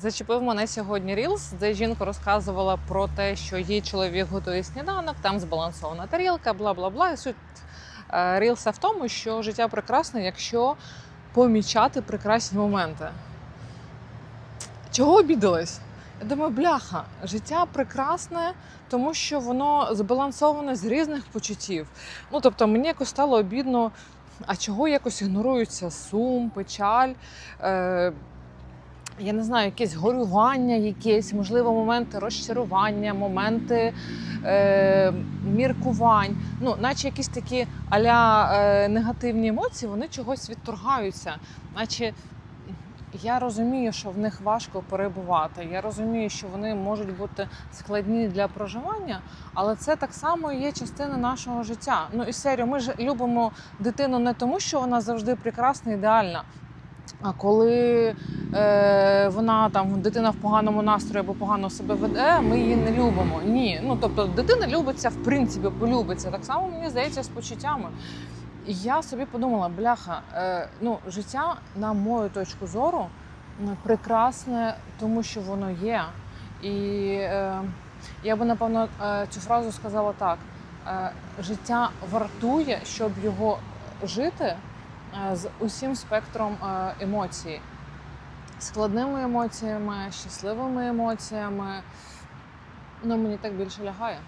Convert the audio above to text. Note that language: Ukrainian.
Зачепив мене сьогодні Рілс, де жінка розказувала про те, що їй чоловік готує сніданок, там збалансована тарілка, бла бла бла. І суть е, Рілса в тому, що життя прекрасне, якщо помічати прекрасні моменти. Чого обідалась? Я думаю, бляха, життя прекрасне, тому що воно збалансоване з різних почуттів. Ну тобто, мені якось стало обідно, а чого якось ігноруються сум, печаль. Е, я не знаю, якесь горювання, якісь, можливо, моменти розчарування, моменти е, міркувань. Ну, наче якісь такі аля е, негативні емоції, вони чогось відторгаються. Наче я розумію, що в них важко перебувати. Я розумію, що вони можуть бути складні для проживання, але це так само є частина нашого життя. Ну і серію, ми ж любимо дитину не тому, що вона завжди прекрасна, ідеальна. А коли е, вона там дитина в поганому настрої або погано себе веде, ми її не любимо. Ні. Ну тобто дитина любиться, в принципі, полюбиться. Так само мені здається з почуттями. І я собі подумала, бляха, е, ну життя, на мою точку зору, прекрасне, тому що воно є. І е, я би напевно е, цю фразу сказала так: е, життя вартує, щоб його жити з усім спектром е, емоцій, складними емоціями, щасливими емоціями. Ну, мені так більше лягає.